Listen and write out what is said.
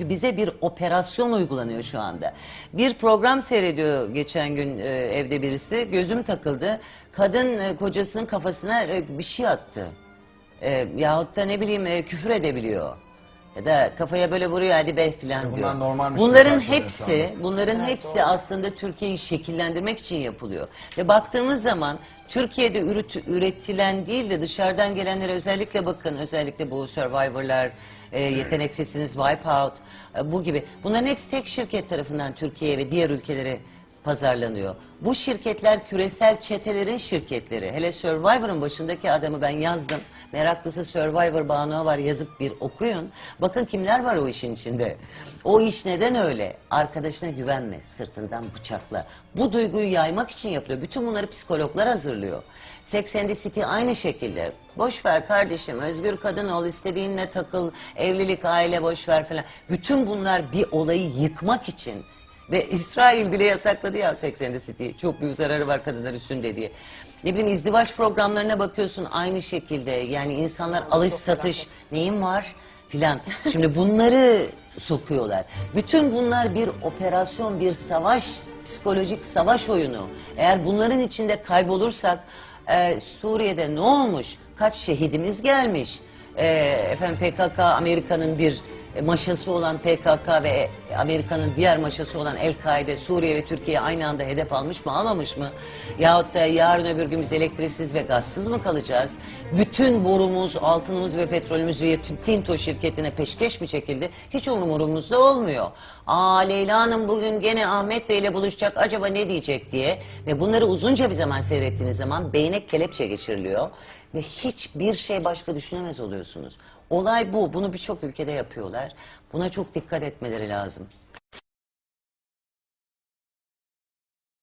Bize bir operasyon uygulanıyor şu anda. Bir program seyrediyor geçen gün e, evde birisi. Gözüm takıldı. Kadın e, kocasının kafasına e, bir şey attı. E, yahut da ne bileyim e, küfür edebiliyor. Ya da kafaya böyle vuruyor hadi be filan bunlar diyor. normalmiş Bunların gibi karşılanıyor şu hepsi, bunların Evet, hepsi doğru. aslında Türkiye'yi şekillendirmek için yapılıyor. Ve baktığımız zaman Türkiye'de üretilen değil de dışarıdan gelenlere özellikle bakın özellikle bu Survivor'lar, e, Yeteneksizsiniz, Wipeout e, bu gibi. Bunların hepsi tek şirket tarafından Türkiye'ye ve diğer ülkelere pazarlanıyor. Bu şirketler küresel çetelerin şirketleri. Hele Survivor'ın başındaki adamı ben yazdım. Meraklısı Survivor Banu var yazıp bir okuyun. Bakın kimler var o işin içinde. O iş neden öyle? Arkadaşına güvenme, sırtından bıçakla. Bu duyguyu yaymak için yapılıyor. Bütün bunları psikologlar hazırlıyor. Sex and the City aynı şekilde. Boş ver kardeşim, özgür kadın ol, istediğinle takıl, evlilik, aile boş ver falan. Bütün bunlar bir olayı yıkmak için ve İsrail bile yasakladı ya Sex and the City'yi. Çok büyük zararı var kadınlar üstünde diye. Ne bileyim izdivaç programlarına bakıyorsun aynı şekilde. Yani insanlar alış satış neyin var filan. Şimdi bunları sokuyorlar. Bütün bunlar bir operasyon, bir savaş, psikolojik savaş oyunu. Eğer bunların içinde kaybolursak e, Suriye'de ne olmuş? Kaç şehidimiz gelmiş? E, efendim PKK Amerika'nın bir maşası olan PKK ve Amerika'nın diğer maşası olan El-Kaide Suriye ve Türkiye aynı anda hedef almış mı almamış mı? Yahut da yarın öbür gün biz elektriksiz ve gazsız mı kalacağız? Bütün borumuz, altınımız ve petrolümüz Rio Tinto şirketine peşkeş mi çekildi? Hiç umurumuzda olmuyor. Aa Leyla Hanım bugün gene Ahmet Bey ile buluşacak acaba ne diyecek diye ve bunları uzunca bir zaman seyrettiğiniz zaman beyne kelepçe geçiriliyor ve hiçbir şey başka düşünemez oluyorsunuz. Olay bu. Bunu birçok ülkede yapıyorlar. Buna çok dikkat etmeleri lazım.